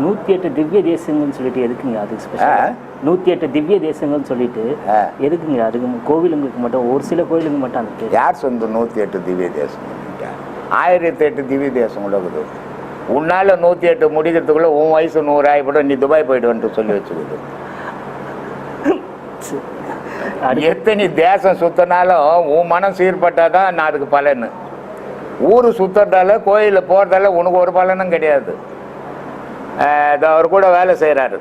நூற்றி எட்டு திவ்ய தேசங்கள்னு சொல்லிட்டு எதுக்குங்க அதுக்கு ஆ? ஸ்பெஷல் நூற்றி எட்டு திவ்ய தேசங்கள்னு சொல்லிட்டு. எதுக்குங்க அதுக்கு கோவிலுங்களுக்கு மட்டும் ஒரு சில கோவிலுங்க மட்டும் அந்த யார் சொந்த நூற்றி எட்டு திவ்ய தேசம் ஆயிரத்தி எட்டு திவ்ய தேசம் இருக்குது. உன்னால் நூற்றி எட்டு முடிக்கிறதுக்குள்ளே உன் வயசு நூறு ஆகிப்படும் நீ துபாய் போயிடுவேன்ட்டு சொல்லி வச்சுக்குது. எத்தனை தேசம் சுத்தினாலும் உன் மனம் சீர்பட்டால் தான் நான் அதுக்கு பலன். ஊர் சுத்துறதால கோயிலில் போகிறதால உனக்கு ஒரு பலனும் கிடையாது. அவர் கூட வேலை செய்கிறாரு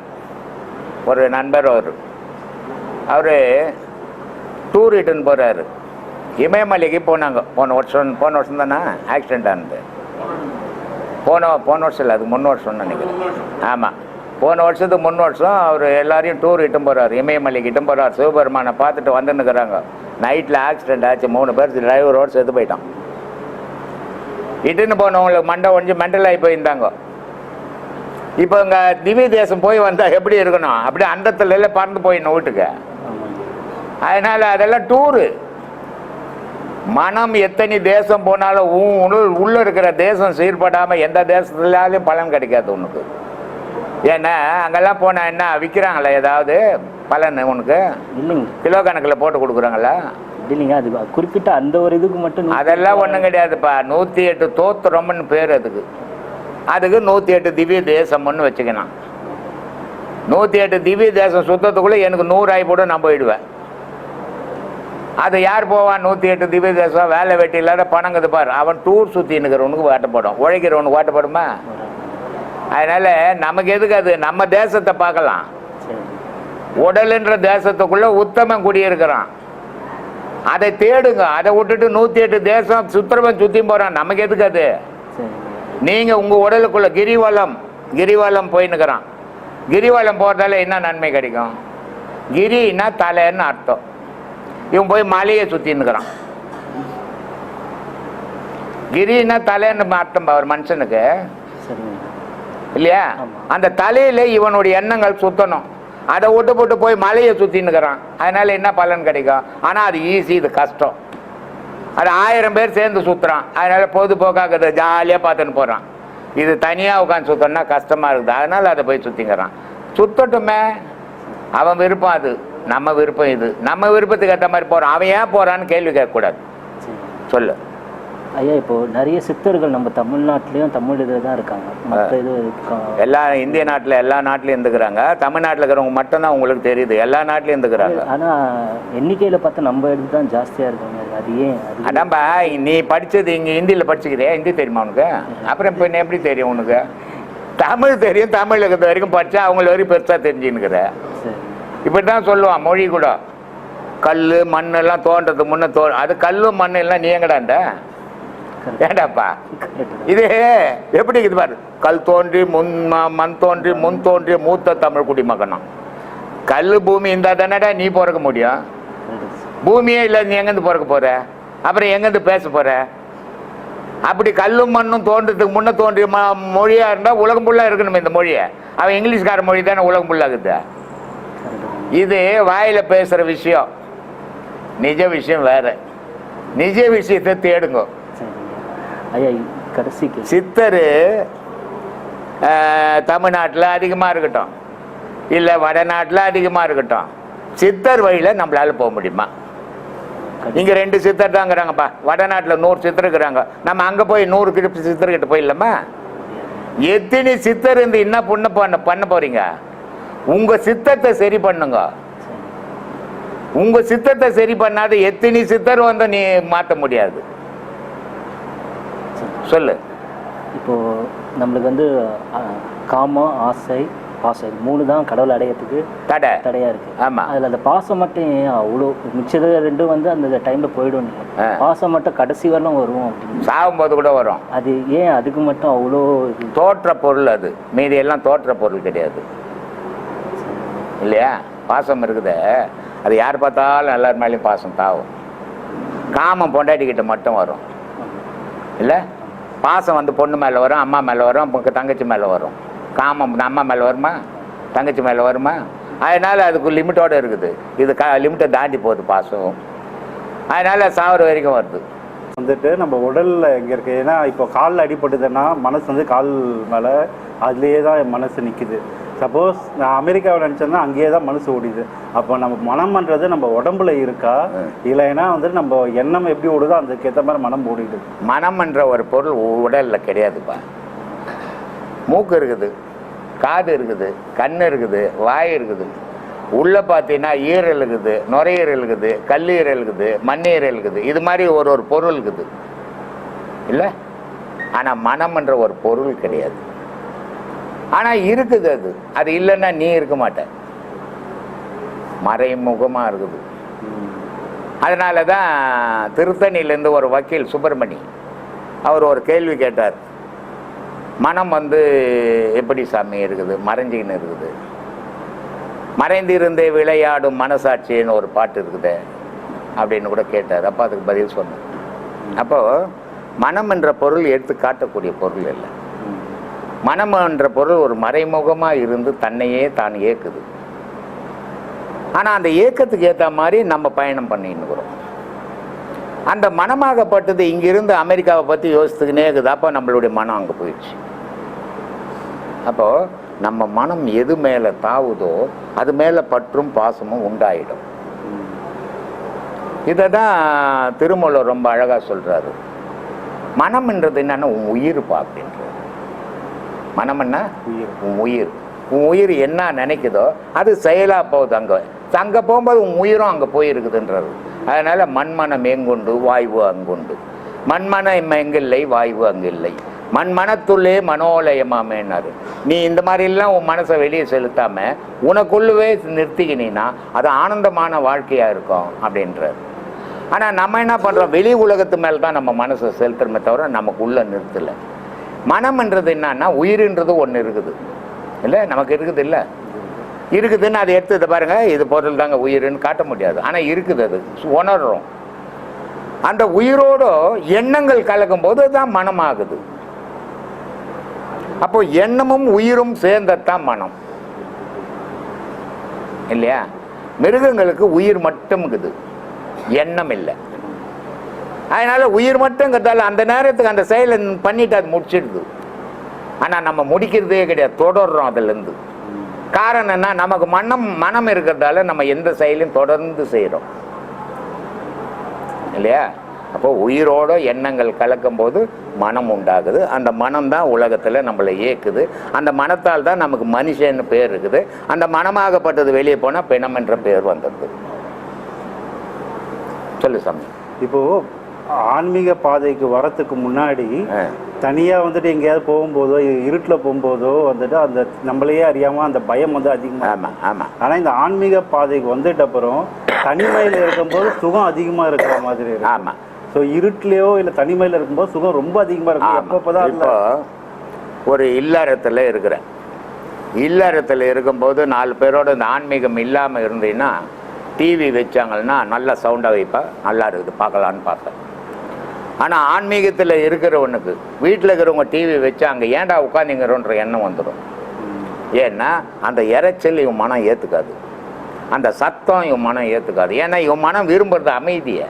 ஒரு நண்பர் அவர். அவர் டூர் இட்டுன்னு போகிறாரு இமயமலைக்கு போனாங்க. போன வருஷம் போன வருஷம் தானே? ஆக்சிடெண்ட் ஆனது. போன போன வருஷம் இல்லை அது முன் வருஷம்னு நினைக்கிறேன். ஆமாம் போன வருஷத்துக்கு முன் வருஷம் அவர் எல்லாரையும் டூர் இட்டும் போகிறார் இமயமலைக்கு இட்டும் போகிறார் சிவபெருமானை பார்த்துட்டு வந்துன்னுக்குறாங்க. நைட்டில் ஆக்சிடெண்ட் ஆச்சு. மூணு பேர் டிரைவரோடு செத்து போயிட்டான். இட்டுன்னு போனவங்களுக்கு மண்டை ஒழிஞ்சு மெண்டல் ஆகி போயிருந்தாங்க. இப்போ இங்கே திவ்ய தேசம் போய் வந்தால் எப்படி இருக்கணும்? அப்படியே அண்டத்துல பறந்து போயிடணும் வீட்டுக்கு. அதனால் அதெல்லாம் டூரு மனம் எத்தனை தேசம் போனாலும் உன் உள் உள்ள இருக்கிற தேசம் சீர்படாமல் எந்த தேசத்துலாலையும் பலன் கிடைக்காது உனக்கு. ஏன்னா அங்கெல்லாம் போனால் என்ன விற்கிறாங்களா ஏதாவது பலன் உனக்கு? இல்லைங்க. கிலோ கணக்கில் போட்டு கொடுக்குறாங்களா? இல்லைங்க அது குறிப்பிட்ட அந்த ஒரு இதுக்கு மட்டும் அதெல்லாம் ஒன்றும் கிடையாதுப்பா. நூற்றி எட்டு தோத்திரம்னு பேர் அதுக்கு. அதுக்கு நூற்றி எட்டு திவ்ய தேசம்னு வச்சுக்கணும் நூற்றி எட்டு திவ்ய தேசம் சுத்தத்துக்குள்ளே எனக்கு நூறு ஆகி போட்டு நான் போயிடுவேன். அது யார் போவான்? நூற்றி எட்டு திவ்ய தேசம் வேலை வெட்டி இல்லாத பணங்குது பாரு. அவன் டூர் சுற்றினுக்கிறவனுக்கு வாட்டப்படும். உழைக்கிறவனுக்கு வாட்டப்படுமா? அதனால் நமக்கு எதுக்கு அது? நம்ம தேசத்தை பார்க்கலாம். உடலுன்ற தேசத்துக்குள்ளே உத்தமம் குடியிருக்கிறான். அதை தேடுங்க. அதை விட்டுட்டு நூற்றி எட்டு தேசம் சுத்திரமன் சுற்றியும் போகிறான் நமக்கு எதுக்கு அது? நீங்கள் உங்கள் உடலுக்குள்ள கிரிவலம் கிரிவலம் போயின்னுக்கிறான் கிரிவலம் போகிறதால என்ன நன்மை கிடைக்கும்? கிரின்னா தலைன்னு அர்த்தம். இவன் போய் மலையை சுற்றின்னுக்கிறான் கிரின்னா தலைன்னு அர்த்தம் ஒரு மனுஷனுக்கு. இல்லையா. அந்த தலையில இவனுடைய எண்ணங்கள் சுத்தணும். அதை விட்டு போட்டு போய் மலையை சுத்தின்னுக்கிறான் அதனால என்ன பலன் கிடைக்கும்? ஆனா அது ஈஸி இது கஷ்டம். அது ஆயிரம் பேர் சேர்ந்து சுத்துறான். அதனால பொழுதுபோக்காக்குது ஜாலியாக பார்த்துன்னு போறான். இது தனியா உட்காந்து சுத்தணும்னா கஷ்டமா இருக்குது. அதனால அதை போய் சுத்திங்கிறான் சுத்தட்டுமே. அவன் விருப்பம் அது. நம்ம விருப்பம் இது. நம்ம விருப்பத்துக்கு ஏற்ற மாதிரி போறான் அவன் ஏன் போறான்னு கேள்வி கேட்கக்கூடாது. சொல்லு. ஐயா இப்போ நிறைய சித்தர்கள் நம்ம தமிழ்நாட்டிலையும் தமிழ் இதில் தான் இருக்காங்க. மற்ற இது எல்லா இந்திய நாட்டில் எல்லா நாட்டிலையும் இருந்துக்கிறாங்க. தமிழ்நாட்டில் இருக்கிறவங்க மட்டும்தான் உங்களுக்கு தெரியுது. எல்லா நாட்டிலையும் இருந்துக்கிறாங்க. ஆனா எண்ணிக்கையில பார்த்தா நம்ம இடத்து தான் ஜாஸ்தியா இருக்காங்க. அது ஏன்? அது அதான்பா நீ படிச்சது இங்கே ஹிந்தியில் படிச்சுக்கிறியா? ஹிந்தி தெரியுமா உனக்கு? அப்புறம் இப்போ என்ன எப்படி தெரியும் உனக்கு? தமிழ் தெரியும். தமிழ் இருக்கிற வரைக்கும் படித்தா அவங்கள வரைக்கும் பெருசாக தெரிஞ்சுன்னுக்குற. இப்படி தான் சொல்லுவான் மொழி கூட. கல் மண்ணெல்லாம் தோன்றதுக்கு முன்னே தோ அது கல்லும் மண்ணு எல்லாம் நீ எங்கடாண்ட ஏண்டாப்பா இது எப்படி இருக்குது பாரு? கல் தோன்றி முன் மண் தோன்றி முன் தோன்றி மூத்த தமிழ் குடிமகனம். கல் பூமி இருந்தால் தானடா நீ பிறக்க முடியும். பூமியே இல்லை நீ எங்கேருந்து பிறக்க போற? அப்புறம் எங்கேருந்து பேச போற? அப்படி கல்லும் மண்ணும் தோன்றதுக்கு முன்ன தோன்றிய மொழியாக இருந்தால் உலகம் ஃபுல்லாக இருக்கணும் இந்த மொழியை. அவன் இங்கிலீஷ்கார மொழி தானே உலகம் ஃபுல்லாக இருக்குது இது வாயில் பேசுகிற விஷயம். நிஜ விஷயம் வேற. நிஜ விஷயத்தை தேடுங்க. கடைசிக்கு சித்தர் தமிழ்நாட்டில் அதிகமாக இருக்கட்டும். இல்லை வடநாட்டில் அதிகமாக இருக்கட்டும். சித்தர் வழியில் நம்மளால போக முடியுமா? இங்கே ரெண்டு சித்தர் தான் இருக்கிறாங்கப்பா. வடநாட்டில் நூறு சித்தர் இருக்கிறாங்க. நம்ம அங்கே போய் நூறு கிட்ட சித்தர்கிட்ட போயிடலாமா? எத்தனை சித்தர் இருந்து என்ன பண்ண பண்ண பண்ண போறீங்க? உங்க சித்தத்தை சரி பண்ணுங்க. உங்க சித்தத்தை சரி பண்ணாத எத்தனை சித்தர் வந்து நீ மாற்ற முடியாது. சொல்லு. இப்போ நம்மளுக்கு வந்து ஆ, காமம் ஆசை பாசம் மூணு தான் கடவுள் அடையறதுக்கு தடை. தடையா இருக்கு. ஆமா. அதில் அந்த பாசம் மட்டும் அவ்வளோ மிச்சது ரெண்டும் வந்து அந்த டைம்ல போயிடும். பாசம் மட்டும் கடைசி வரலாம் வரும் அப்படின்னு. சாகும்போது கூட வரும். அது ஏன் அதுக்கு மட்டும் அவ்வளோ தோற்ற பொருள் அது. மீதி எல்லாம் தோற்ற பொருள் கிடையாது. இல்லையா? பாசம் இருக்குது. அது யார் பார்த்தாலும் எல்லார் மேலேயும் பாசம் தாவும். காமம் பொண்டாட்டிக்கிட்ட மட்டும் வரும். இல்லை? பாசம் வந்து பொண்ணு மேலே வரும் அம்மா மேலே வரும் தங்கச்சி மேலே வரும். காமம் அம்மா மேலே வருமா? தங்கச்சி மேலே வருமா? அதனால் அதுக்கு லிமிட்டோடு இருக்குது. இது க லிமிட்டை தாண்டி போகுது பாசம். அதனால் சாவர வரைக்கும் வருது. வந்துட்டு நம்ம உடலில் எங்கே இருக்குது ஏன்னா இப்போ காலில் அடிபட்டுதுன்னா மனசு வந்து கால் மேலே அதுலேயே தான் மனசு நிற்குது சப்போஸ் நான் அமெரிக்காவில் நினச்சேன்னா அங்கேயே தான் மனசு ஓடிது. அப்போ நம்ம மனம்ன்றது நம்ம உடம்புல இருக்கா? இல்லைன்னா வந்து நம்ம எண்ணம் எப்படி ஓடுதோ அதுக்கேற்ற மாதிரி மனம் ஓடிடுது மனம்ன்ற ஒரு பொருள் உடலில் கிடையாதுப்பா. மூக்கு இருக்குது காது இருக்குது கண் இருக்குது வாய் இருக்குது. உள்ளே பார்த்தீங்கன்னா ஈரல் இருக்குது நுரையீரல் இருக்குது கல்லீரல் இருக்குது மண்ணீரல் இருக்குது. இது மாதிரி ஒரு ஒரு பொருள் இருக்குது. இல்லை? ஆனால் மனம்ன்ற ஒரு பொருள் கிடையாது. ஆனால் இருக்குது அது. அது இல்லைன்னா நீ இருக்க மாட்ட. மறைமுகமாக இருக்குது. அதனால தான் திருத்தணியிலேருந்து ஒரு வக்கீல் சுப்பிரமணி அவர் ஒரு கேள்வி கேட்டார். மனம் வந்து எப்படி சாமி இருக்குது? மறைஞ்சிக்கின்னு இருக்குது. மறைந்திருந்தே விளையாடும் மனசாட்சின்னு ஒரு பாட்டு இருக்குது அப்படின்னு கூட கேட்டார். அப்போ அதுக்கு பதில் சொன்னேன் அப்போது மனம் என்ற பொருள் எடுத்து காட்டக்கூடிய பொருள் இல்லை. மனம் என்ற பொருள் ஒரு மறைமுகமாக இருந்து தன்னையே தான் இயக்குது. ஆனால் அந்த ஏக்கத்துக்கு ஏற்ற மாதிரி நம்ம பயணம் பண்ணின்னு அந்த மனமாகப்பட்டது இங்கிருந்து அமெரிக்காவை பற்றி யோசித்துக்கினே இருக்குது. அப்போ நம்மளுடைய மனம் அங்கே போயிடுச்சு. அப்போது நம்ம மனம் எது மேலே தாவுதோ அது மேலே பற்றும் பாசமும் உண்டாயிடும். இதை தான் திருமூலர் ரொம்ப அழகாக சொல்கிறாரு மனம்ன்றது என்னென்னா உன் உயிர்ப்பா அப்படின்றது மனம் என்ன? உயிர். உன் உயிர். உன் உயிர் என்ன நினைக்குதோ அது செயலாக போகுது அங்கே. அங்கே போகும்போது உன் உயிரும் அங்கே போயிருக்குதுன்றது அதனால் மண்மனம் எங்குண்டு? வாய்வு அங்குண்டு. மண்மனம் எங்கில்லை? வாய்வு அங்கில்லை. மண்மனத்துள்ளே மனோலயமாமேனாரு நீ இந்த மாதிரிலாம் உன் மனசை வெளியே செலுத்தாம உனக்குள்ளவே நிறுத்திக்கினீன்னா அது ஆனந்தமான வாழ்க்கையாக இருக்கும் அப்படின்றார். ஆனால் நம்ம என்ன பண்ணுறோம் வெளி உலகத்து மேலே தான் நம்ம மனசை செலுத்துறமே தவிர நமக்கு உள்ள நிறுத்தலை. மனம்ன்றது என்னன்னா உயிர்ன்றது ஒன்று இருக்குது. இல்லை? நமக்கு இருக்குது இல்லை? இருக்குதுன்னு அதை எடுத்து இதை பாருங்க இது பொருள் தாங்க உயிர்னு காட்ட முடியாது. ஆனால் இருக்குது அது. உணர்றோம். அந்த உயிரோட எண்ணங்கள் கலக்கும் போது தான் மனமாகுது. அப்போ எண்ணமும் உயிரும் சேர்ந்ததான் மனம். இல்லையா? மிருகங்களுக்கு உயிர் மட்டும் இருக்குது. எண்ணம் இல்லை. அதனால் உயிர் மட்டுங்கிறதால அந்த நேரத்துக்கு அந்த செயலை பண்ணிட்டு அது முடிச்சிடுது. ஆனால் நம்ம முடிக்கிறதே கிடையாது. தொடர்றோம் அதுலேருந்து. காரணம் என்ன? நமக்கு மனம் மனம் இருக்கிறதால நம்ம எந்த செயலையும் தொடர்ந்து செய்கிறோம் இல்லையா? அப்போ உயிரோட எண்ணங்கள் கலக்கும் போது மனம் உண்டாகுது. அந்த மனம் தான் உலகத்தில் நம்மளை இயக்குது. அந்த மனத்தால் தான் நமக்கு மனுஷன்னு பேர் இருக்குது. அந்த மனமாகப்பட்டது வெளியே போனால் பிணம் என்ற பேர் வந்துடுது. சொல்லு சாமி. இப்போது ஆன்மீக பாதைக்கு வரத்துக்கு முன்னாடி ஆ. தனியா வந்துட்டு எங்கேயாவது போகும்போதோ இருட்டில் போகும்போதோ வந்துட்டு அந்த நம்மளையே அறியாம அந்த பயம் வந்து அதிகமா ஆமாம் ஆமாம் ஆனா இந்த ஆன்மீக பாதைக்கு வந்துட்ட அப்புறம் தனிமையில இருக்கும்போது சுகம் அதிகமா இருக்கிற மாதிரி இருக்கு. ஆமாம் ஸோ இருட்டுலயோ இல்ல தனிமையில இருக்கும்போது சுகம் ரொம்ப அதிகமா இருக்கும் ஆமா. எப்பப்பதான் இப்போ ஒரு இல்லறத்தில் இருக்கிறேன். இல்லறத்தில் இருக்கும்போது நாலு பேரோட இந்த ஆன்மீகம் இல்லாமல் இருந்தீங்கன்னா டிவி வச்சாங்கன்னா நல்ல சவுண்டாக வைப்பேன் நல்லா இருக்குது பார்க்கலான்னு பார்ப்பேன். ஆனால் ஆன்மீகத்தில் இருக்கிறவனுக்கு வீட்டில் இருக்கிறவங்க டிவி வச்சா அங்கே ஏன்டா உட்காந்துங்கிறோன்ற எண்ணம் வந்துடும் ஏன்னா அந்த இறைச்சல் இவன் மனம் ஏற்றுக்காது அந்த சத்தம் இவன் மனம் ஏற்றுக்காது ஏன்னா இவன் மனம் விரும்புறது அமைதியை.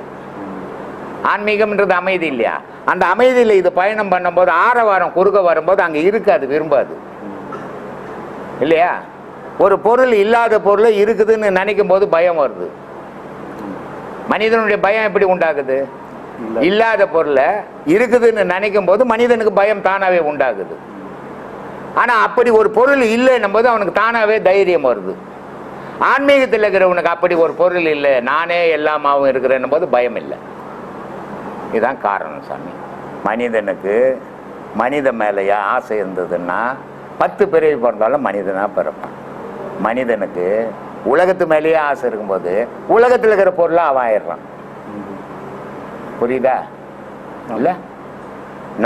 ஆன்மீகம்ன்றது அமைதி இல்லையா? அந்த அமைதியில் இது பயணம் பண்ணும்போது ஆரவாரம் குறுக்க வரும்போது அங்கே இருக்காது விரும்பாது. இல்லையா? ஒரு பொருள் இல்லாத பொருள் இருக்குதுன்னு நினைக்கும் போது பயம் வருது. மனிதனுடைய பயம் எப்படி உண்டாகுது? இல்லாத பொருளை இருக்குதுன்னு நினைக்கும் போது மனிதனுக்கு பயம் தானாகவே உண்டாகுது. ஆனால் அப்படி ஒரு பொருள் இல்லைன்னும் போது அவனுக்கு தானாகவே தைரியம் வருது. ஆன்மீகத்தில் இருக்கிறவனுக்கு அப்படி ஒரு பொருள் இல்லை. நானே எல்லாமாவும் இருக்கிறேன்னும் போது பயம் இல்லை. இதுதான் காரணம் சாமி. மனிதனுக்கு மனித மேலேயா ஆசை இருந்ததுன்னா பத்து பிறவி பிறந்தாலும் மனிதனாக பிறப்பான். மனிதனுக்கு உலகத்து மேலேயே ஆசை இருக்கும்போது உலகத்தில் இருக்கிற பொருளாக அவன் ஆயிடுறான். புரியுதா? இல்லை?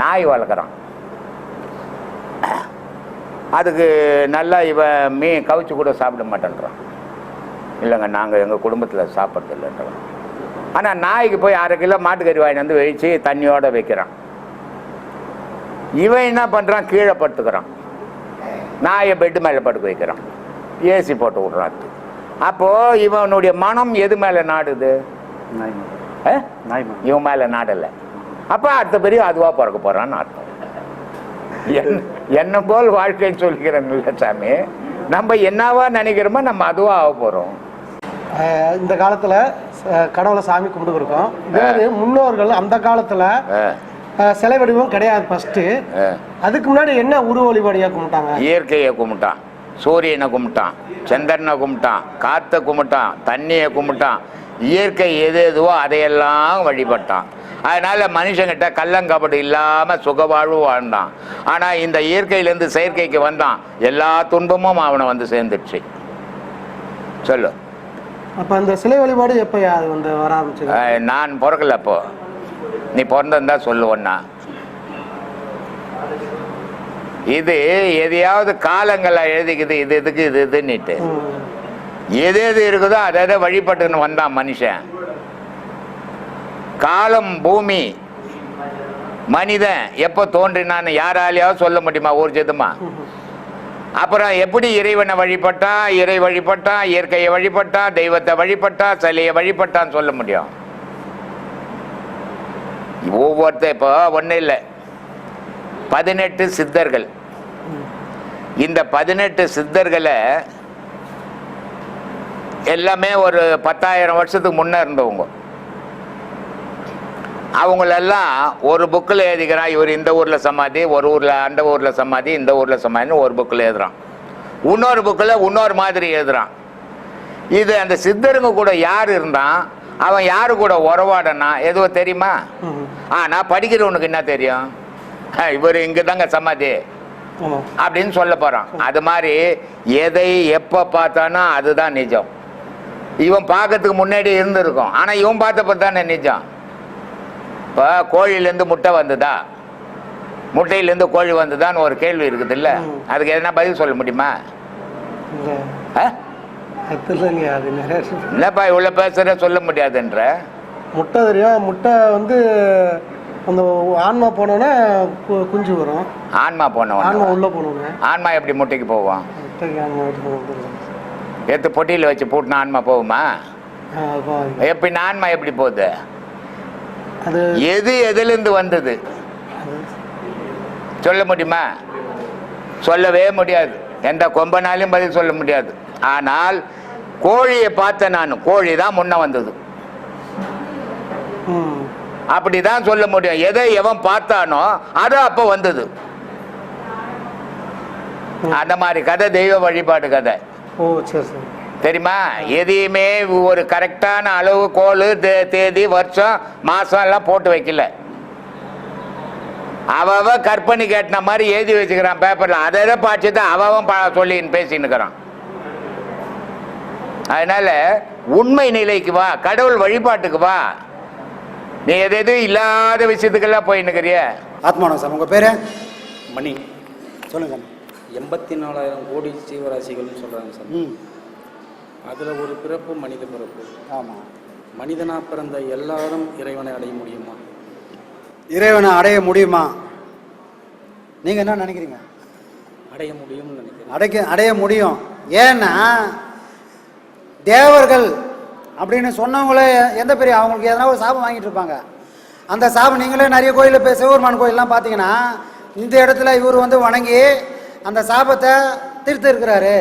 நாய் வளர்க்குறான். அதுக்கு நல்லா இவன் மீன் கவிச்சு கூட சாப்பிட மாட்டேன்றான். இல்லைங்க நாங்கள் எங்கள் குடும்பத்தில் சாப்பிட்றது இல்லைன்றோம் ஆனால் நாய்க்கு போய் அரை கிலோ மாட்டுக்கறி வாங்கி வந்து வச்சு தண்ணியோட வைக்கிறான். இவன் என்ன பண்ணுறான் கீழே படுத்துக்கிறான். நாயை பெட்டு மேலே படுக்க வைக்கிறான். ஏசி போட்டு விட்றான். அப்போது இவனுடைய மனம் எது மேலே நாடுது? இவன் மேலே நாடலை அப்போ அடுத்த பெரிய அதுவாக பிறக்க போகிறான்னு அர்த்தம். என்ன என்ன போல் வாழ்க்கைன்னு சொல்லிக்கிறேன் இல்லை சாமி. நம்ம என்னவா நினைக்கிறோமோ நம்ம அதுவாக ஆக போகிறோம் இந்த காலத்தில் கடவுளை சாமி கும்பிட்டுருக்கோம் அதாவது முன்னோர்கள் அந்த காலத்தில் சிலை வடிவம் கிடையாது ஃபஸ்ட்டு அதுக்கு முன்னாடி என்ன உருவ வழிபாடியாக கும்பிட்டாங்க? இயற்கையை கும்பிட்டான். சூரியனை கும்பிட்டான். சந்திரனை கும்பிட்டான். காற்றை கும்பிட்டான். தண்ணியை கும்பிட்டான். இயற்கை எது எதுவோ அதையெல்லாம் வழிபட்டான். அதனால மனுஷங்கிட்ட கள்ளங்கபடு இல்லாம சுகவாழ்வு வாழ்ந்தான். ஆனா இந்த இயற்கையிலேருந்து செயற்கைக்கு வந்தான். எல்லா துன்பமும் அவனை வந்து சேர்ந்துடுச்சு. சொல்லு. அப்போ அந்த சிலை வழிபாடு எப்போ வந்து வர ஆரம்பிச்சது? அஹ், நான் பிறக்கல அப்போ. நீ பிறந்திருந்தா சொல்லுவண்ணா இது எதையாவது காலங்களை எழுதிக்குது இது இதுக்கு இது இதுன்னுட்டு. எது எது இருக்குதோ அதை அதை வழிபட்டுன்னு வந்தான் மனுஷன். காலம் பூமி மனிதன். எப்போ தோன்றினான்னு யாராலையாவது சொல்ல முடியுமா ஒரு ஜெதுமா? அப்புறம் எப்படி இறைவனை வழிபட்டா இறை வழிபட்டான் இயற்கையை வழிபட்டா தெய்வத்தை வழிபட்டா சிலையை வழிபட்டான்னு சொல்ல முடியும். ஒவ்வொருத்த இப்போ ஒன்றும் இல்லை. பதினெட்டு சித்தர்கள். இந்த பதினெட்டு சித்தர்களை எல்லாமே ஒரு பத்தாயிரம் வருஷத்துக்கு முன்னே இருந்தவங்க. அவங்களெல்லாம் ஒரு புக்கில் எழுதிக்கிறான் இவர் இந்த ஊரில் சமாதி ஒரு ஊரில் அந்த ஊரில் சமாதி இந்த ஊரில் சமாதின்னு ஒரு புக்கில் எழுதுறான். இன்னொரு புக்கில் இன்னொரு மாதிரி எழுதுறான். இது அந்த சித்தருங்க கூட யார் இருந்தான் அவன் யாரு கூட உறவாடனா எதுவும் தெரியுமா. ஆ நான் படிக்கிறவனுக்கு என்ன தெரியும்? இவர் இங்கே தாங்க சமாதி. அப்படின்னு சொல்ல போறான். அது மாதிரி எதை எப்போ பார்த்தானோ அதுதான் நிஜம். இவன் பார்க்கறதுக்கு முன்னாடி இருந்திருக்கும். ஆனால் இவன் பார்த்தப்ப தானே நிஜம். இப்போ கோழிலேருந்து முட்டை வந்ததா? முட்டையிலேருந்து கோழி வந்ததான்னு ஒரு கேள்வி இருக்குது இல்லை. அதுக்கு எதனா பதில் சொல்ல முடியுமா. என்னப்பா இவ்வளோ பேசுகிற சொல்ல முடியாதுன்ற. முட்டை தெரியும்? முட்டை வந்து அந்த ஆன்மா போனோன்னே குஞ்சு வரும். ஆன்மா ஆன்மா போனவன் உள்ளே போனோன்னே ஆன்மா எப்படி முட்டைக்கு போவோம் முட்டைக்கு ஆன்மா எடுத்து பொட்டியில் வச்சு பூட்டின ஆன்மா போகுமா? எப்படி ஆன்மா எப்படி போகுது? எது எதுலேருந்து வந்தது? சொல்ல முடியுமா? சொல்லவே முடியாது. எந்த கொம்பனாலையும் பதில் சொல்ல முடியாது. ஆனால் கோழியை பார்த்தேன் நான் கோழி தான் முன்ன வந்தது. அப்படிதான் சொல்ல முடியும். எதை எவன் பார்த்தானோ அது அப்போ வந்தது. அந்த மாதிரி கதை தெய்வ வழிபாடு கதை. ஓ சரி சரி. தெரியுமா? எதையுமே ஒரு கரெக்டான அளவு கோல் தே- தேதி வருஷம் மாசம் எல்லாம் போட்டு வைக்கல. அவ கற்பனை கேட்டின மாதிரி எழுதி வச்சுக்கிறான் பேப்பர்ல. அதை எதை பாய்ச்சது அவன் பா சொல்லி பேசின்னு இருக்கிறான். அதனால உண்மை நிலைக்கு வா கடவுள் வழிபாட்டுக்கு வா. நீ எது எது இல்லாத விஷயத்துக்கெல்லாம் போய் நிற்கிறிய ஆத்மானம் சார் உங்கள் பேர்? மணி. சொல்லுங்கள் எண்பத்தி நாலாயிரம் கோடி ஜீவராசிகள்னு சொல்கிறாங்க சார். அதில் ஒரு பிறப்பு மனித பிறப்பு. ஆமாம் மனிதனாக பிறந்த எல்லாரும் இறைவனை அடைய முடியுமா? இறைவனை அடைய முடியுமா? நீங்கள் என்ன நினைக்கிறீங்க? அடைய முடியும்னு நினைக்கிறேன். அடைக்க அடைய முடியும். ஏன்னா தேவர்கள் அப்படின்னு சொன்னவங்களே எந்த பெரிய அவங்களுக்கு எதனா ஒரு சாபம் வாங்கிட்டு இருப்பாங்க. அந்த சாபம் நீங்களே நிறைய கோயிலில் இப்போ சிவபெருமான் கோயிலெலாம் பார்த்தீங்கன்னா இந்த இடத்துல இவர் வந்து வணங்கி அந்த சாபத்தை தீர்த்து இருக்கிறாரு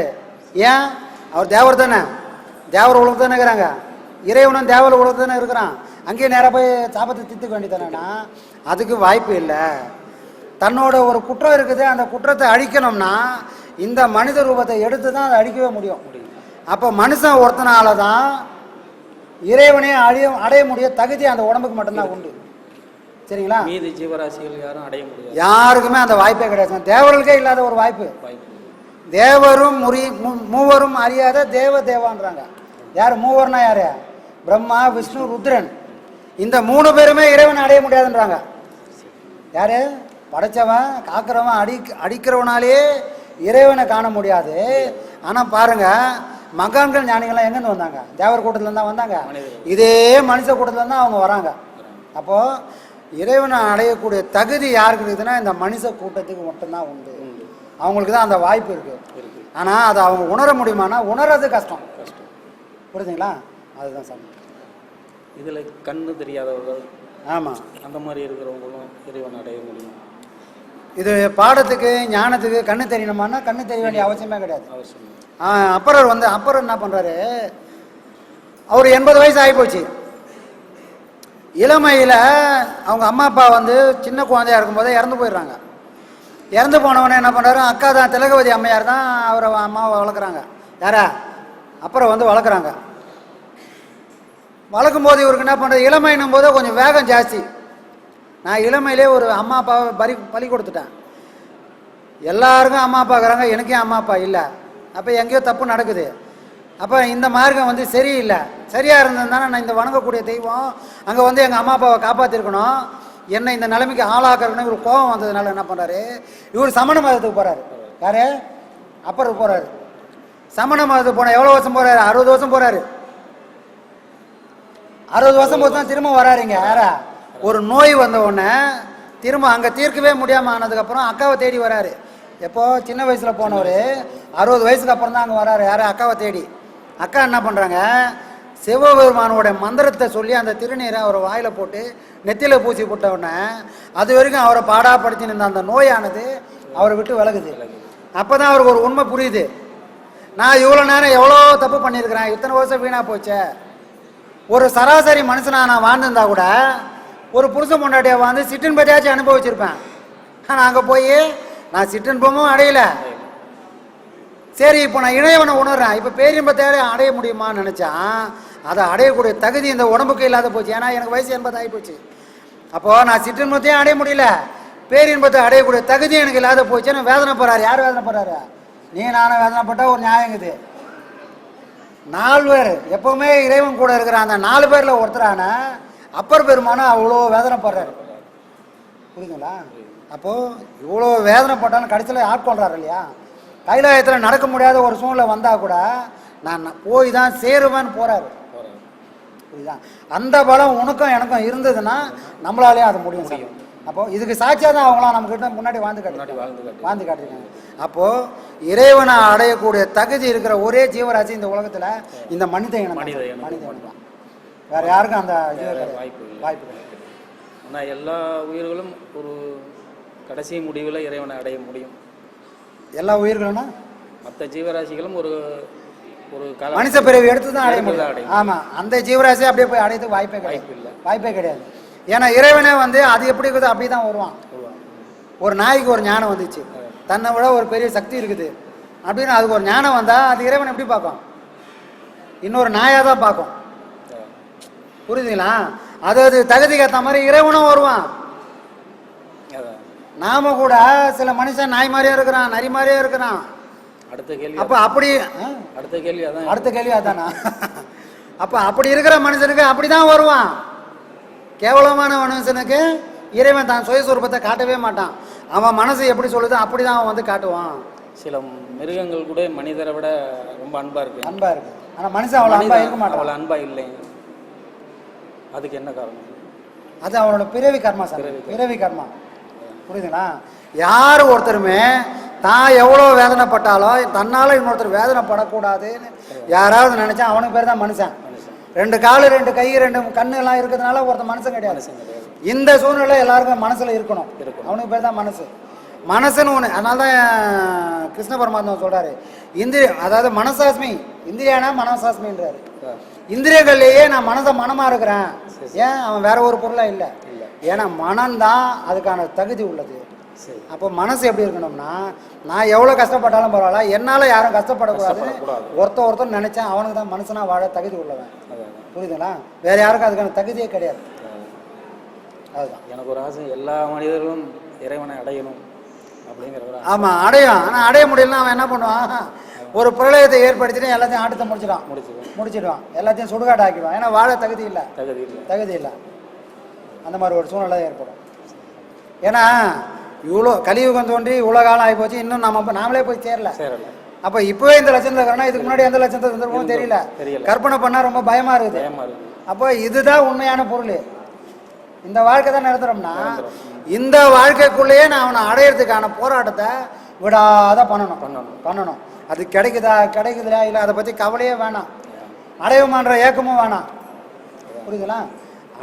ஏன்? அவர் தேவர் தானே? தேவர் உலகம் தானே இருக்கிறாங்க. இறைவனும் தேவர் உலகம் தானே இருக்கிறான். அங்கேயே நேராக போய் சாபத்தை தீர்த்துக்க வேண்டியதானேன்னா அதுக்கு வாய்ப்பு இல்லை. தன்னோட ஒரு குற்றம் இருக்குது. அந்த குற்றத்தை அழிக்கணும்னா இந்த மனித ரூபத்தை எடுத்து தான் அதை அழிக்கவே முடியும். அப்போ மனுஷன் ஒருத்தனால தான் இறைவனே அழிய அடைய முடிய தகுதி அந்த உடம்புக்கு மட்டும்தான் உண்டு. சரிங்களா மீதி ஜீவராசிகள் யாரும் அடைய முடியாது. யாருக்குமே அந்த வாய்ப்பே கிடையாது. தேவர்களுக்கே இல்லாத ஒரு வாய்ப்பு. தேவரும் முறி மூவரும் அறியாத தேவ தேவான்றாங்க. யார்? மூவர்னா யாரு? பிரம்மா விஷ்ணு ருத்ரன். இந்த மூணு பேருமே இறைவனை அடைய முடியாதுன்றாங்க. யாரு? படைச்சவன் காக்கிறவன் அடி அடிக்கிறவனாலே இறைவனை காண முடியாது. ஆனால் பாருங்க மகான்கள் ஞானிகள்லாம் எங்கேருந்து வந்தாங்க? தேவர் கூட்டத்துல தான் வந்தாங்க இதே மனுஷ கூட்டத்துல தான் அவங்க வராங்க. அப்போ இறைவனை அடையக்கூடிய தகுதி யாருக்கு இருக்குதுன்னா இந்த மனுஷ கூட்டத்துக்கு மட்டும்தான் உண்டு. அவங்களுக்கு தான் அந்த வாய்ப்பு இருக்கு. ஆனால் அதை அவங்க உணர முடியுமானா உணர்றது கஷ்டம். புரியுதுங்களா அதுதான் சாமி. இதில் கண்ணு தெரியாதவர்கள் ஆமாம் அந்த மாதிரி இருக்கிறவங்களும் இறைவன் அடைய முடியும். இது பாடத்துக்கு ஞானத்துக்கு கண்ணு தெரியணுமானா கண்ணு தெரிய வேண்டிய அவசியமே கிடையாது. அவசியம். ஆ, அப்பரர் வந்து அப்பரர் என்ன பண்ணுறாரு அவர் எண்பது வயசு ஆகிப்போச்சு. இளமையில் அவங்க அம்மா அப்பா வந்து சின்ன குழந்தையா இருக்கும்போதே இறந்து போயிடுறாங்க. இறந்து போனவொடனே என்ன பண்ணுறாரு அக்கா தான் திலகவதி அம்மையார் தான் அவரை அம்மாவை வளர்க்குறாங்க. யாரா? அப்புறம் வந்து வளர்க்குறாங்க. வளர்க்கும் போது இவருக்கு என்ன பண்ணுறது இளமைன்னும் போது கொஞ்சம் வேகம் ஜாஸ்தி. நான் இளமையிலே ஒரு அம்மா அப்பாவை பலி பலி கொடுத்துட்டேன். எல்லாருக்கும் அம்மா அப்பா இருக்கிறாங்க. எனக்கே அம்மா அப்பா இல்லை. அப்போ எங்கேயோ தப்பு நடக்குது. அப்போ இந்த மார்க்கம் வந்து சரியில்லை. சரியாக இருந்ததுனால நான் இந்த வணங்கக்கூடிய தெய்வம்? அங்கே வந்து எங்கள் அம்மா அப்பாவை காப்பாற்றிருக்கணும் என்னை இந்த நிலைமைக்கு ஆளாக்கணும்னு இவர் கோபம் வந்ததுனால என்ன பண்ணுறாரு இவர் சமண மதத்துக்கு போகிறாரு யாரு? அப்புறம் போகிறாரு சமண மதத்துக்கு போனால் எவ்வளோ வருஷம் போகிறாரு அறுபது வருஷம் போகிறாரு அறுபது வருஷம் போது தான் திரும்ப வராருங்க. யாரா? ஒரு நோய் வந்த உடனே திரும்ப அங்கே தீர்க்கவே முடியாமல் ஆனதுக்கப்புறம் அக்காவை தேடி வராரு. எப்போ? சின்ன வயசில் போனவர். அறுபது வயசுக்கு அப்புறம் தான் அங்கே வராரு. யார்? அக்காவை தேடி. அக்கா என்ன பண்ணுறாங்க சிவபெருமானோட மந்திரத்தை சொல்லி அந்த திருநீரை அவர் வாயில் போட்டு நெத்தியில் பூசி போட்ட உடனே அது வரைக்கும் அவரை பாடாப்படுத்தி நின்ற அந்த நோயானது அவரை விட்டு விலகுது. அப்போ தான் அவருக்கு ஒரு உண்மை புரியுது. நான் இவ்வளோ நேரம் எவ்வளோ தப்பு பண்ணியிருக்கிறேன்? இத்தனை வருஷம் வீணாக போச்சே. ஒரு சராசரி மனுஷனாக நான் வாழ்ந்திருந்தா கூட ஒரு புருஷன் பொண்டாட்டியை வாழ்ந்து சிட்டின் பற்றியாச்சும் அனுபவிச்சிருப்பேன். ஆனால் அங்கே போய் நான் சிற்றின்பமும் அடையலை. சரி இப்போ நான் இணையவனை உணர்றேன். இப்போ பேரின்பத்தை அடைய முடியுமான்னு நினச்சான். அதை அடையக்கூடிய தகுதி இந்த உடம்புக்கு இல்லாத போச்சு. ஏன்னா எனக்கு வயசு எண்பது ஆகி போச்சு. அப்போது நான் சிற்றின்பத்தையும் அடைய முடியல. பேரின்பத்தை அடையக்கூடிய தகுதி எனக்கு இல்லாத போச்சுன்னு வேதனை போகிறாரு யார் வேதனை போகிறாரு நீ நானும் வேதனைப்பட்டால் ஒரு நியாயங்குது நாலு பேர். எப்பவுமே இறைவன் கூட இருக்கிற அந்த நாலு பேரில் ஒருத்தரான அப்பர் பெருமானும் அவ்வளோ வேதனைப்படுறாரு புரியுதுங்களா? அப்போது இவ்வளோ வேதனைப்பட்டான்னு கடைசியில் ஆட்கொள்கிறாரு இல்லையா? கைலாயத்தில் நடக்க முடியாத ஒரு சூழ்நிலை வந்தா கூட நான் போய் தான் சேருவேன்னு போறாரு புரியுதா அந்த பலம் உனக்கும் எனக்கும் இருந்ததுன்னா நம்மளாலேயும் அது முடியும் சார் அப்போ இதுக்கு சாட்சியாக தான் அவங்களாம் நம்ம கிட்ட முன்னாடி வாழ்ந்து காட்டி வாழ்ந்து காட்டிருக்காங்க அப்போ இறைவனை அடையக்கூடிய தகுதி இருக்கிற ஒரே ஜீவராசி இந்த உலகத்துல இந்த மனித இனம். மனித இனம். தான். வேற யாருக்கும் அந்த. வாய்ப்பு. வாய்ப்பு கிடையாது ஆனால் எல்லா உயிர்களும் ஒரு கடைசி முடிவில் இறைவனை அடைய முடியும் எல்லா உயிர்களும்னா மற்ற ஜீவராசிகளும் ஒரு ஒரு மனுஷ பிறவி எடுத்து தான் அடைய முடியும் அடையும். ஆமா. அந்த ஜீவராசி அப்படியே போய் அடையதுக்கு வாய்ப்பே கிடையாது. வாய்ப்பு இல்லை. வாய்ப்பே கிடையாது. ஏன்னா இறைவனே வந்து அது எப்படி இருக்குதோ அப்படி தான் வருவான். ஒரு நாய்க்கு ஒரு ஞானம் வந்துச்சு. தன்னை விட ஒரு பெரிய சக்தி இருக்குது. அப்படின்னு அதுக்கு ஒரு ஞானம் வந்தா அது இறைவன் எப்படி பார்க்கும் இன்னொரு நாயாக தான் பார்க்கும். புரியுதுங்களா? அது அது தகுதிக்கு ஏற்ற மாதிரி இறைவனும் வருவான். நாம கூட சில மனுஷன் நாய் மாதிரியே இருக்கிறான் நரி மாதிரியே இருக்கிறான். அடுத்த கேள்வி அப்ப அப்படி? அடுத்த கேள்வி அதான். அடுத்த கேள்வி அதானா? அப்ப அப்படி இருக்கிற மனுஷனுக்கு அப்படிதான் வருவான். கேவலமான மனுஷனுக்கு இறைவன் தான் சுயஸ்வரூபத்தை காட்டவே மாட்டான். அவன் மனசு எப்படி சொல்லுதோ அப்படிதான் அவன் வந்து காட்டுவான். சில மிருகங்கள் கூட மனிதரை விட ரொம்ப அன்பா இருக்கு. அன்பா இருக்கு. ஆனா மனுஷன் அவ்வளவு அன்பா இருக்க மாட்டான். அவ்வளோ அன்பா இல்லை. அதுக்கு என்ன காரணம்? அது அவனோட பிறவி கர்மா சார். பிறவி கர்மா. புரியுதுங்களா? யார் ஒருத்தருமே தான் எவ்வளோ வேதனைப்பட்டாலும் தன்னால இன்னொருத்தர் வேதனைப்படக்கூடாதுன்னு யாராவது நினைச்சா அவனுக்கு பேர் தான் மனுஷன். ரெண்டு காலு ரெண்டு கை ரெண்டு கண்ணு எல்லாம் இருக்கிறதுனால ஒருத்தன் மனுஷன் கிடையாது. இந்த சூழ்நிலை எல்லாருக்கும் மனசுல இருக்கணும். அவனுக்கு பேர் தான் மனசு. மனசுன்னு ஒன்று அதனால தான் கிருஷ்ண பரமாத்மா சொல்றாரு. இந்திரிய அதாவது மனசாஸ்மி இந்திரியானா மனசாஸ்மின்றாரு. இந்திரியங்கள்லயே நான் மனசை மனமா இருக்கிறேன். ஏன்? அவன் வேற ஒரு பொருளா இல்லை. ஏன்னா மனம்தான் அதுக்கான தகுதி உள்ளது. சரி. அப்போ மனசு எப்படி இருக்கணும்னா நான் எவ்வளோ கஷ்டப்பட்டாலும் பரவாயில்ல என்னால் யாரும் கஷ்டப்படக்கூடாதுன்னு ஒருத்தன் ஒருத்தன் நினைச்சேன் அவனுக்கு தான் மனுஷனா வாழ தகுதி உள்ளவன். புரியுதுங்களா? வேற யாருக்கும் அதுக்கான தகுதியே கிடையாது. அதுதான். எனக்கு ஒரு ஆசை எல்லா மனிதர்களும் இறைவனை அடையணும் அப்படிங்கிற ஒரு ஆசை. ஆமாம் அடையும். ஆனால் அடைய முடியலன்னா அவன் என்ன பண்ணுவான்? ஒரு பிரளயத்தை ஏற்படுத்திட்டு எல்லாத்தையும் ஆட்டத்தை முடிச்சிடுவான். முடிச்சுக்குவேன் முடிச்சிடுவான். எல்லாத்தையும் சுடுகாடு ஆக்கிடுவான் ஏன்னா வாழ தகுதி இல்லை. தகுதி இல்லை. தகுதி இல்லை. அந்த மாதிரி ஒரு சூழ்நிலை ஏற்படும். ஏன்னா இவ்வளோ கலியுகம் தோன்றி இவ்வளோ காலம் ஆகி போச்சு இன்னும் நம்ம நாமளே போய் சேரல. சேரல. அப்போ இப்போவே இந்த லட்சத்தில் இருக்கிறோன்னா இதுக்கு முன்னாடி எந்த லட்சத்தில் இருந்திருக்கோம் தெரியல. கற்பனை பண்ணால் ரொம்ப பயமாக இருக்குது. அப்போ இதுதான் உண்மையான பொருள். இந்த வாழ்க்கை தான் நிரந்தரம்னா இந்த வாழ்க்கைக்குள்ளேயே நான் அவனை அடையிறதுக்கான போராட்டத்தை விடாத பண்ணணும். பண்ணணும். பண்ணணும். அது கிடைக்குதா கிடைக்குதா இல்லை அதை பற்றி கவலையே வேணாம். அடையுமான்ற ஏக்கமும் வேணாம். புரியுதுங்களா?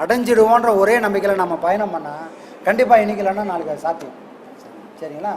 அடைஞ்சிடுவோன்ற ஒரே நம்பிக்கையில் நம்ம பயணம் பண்ணால் கண்டிப்பாக இன்றைக்கி இல்லைன்னா நாளைக்கு அது சாத்தியம். சரிங்களா?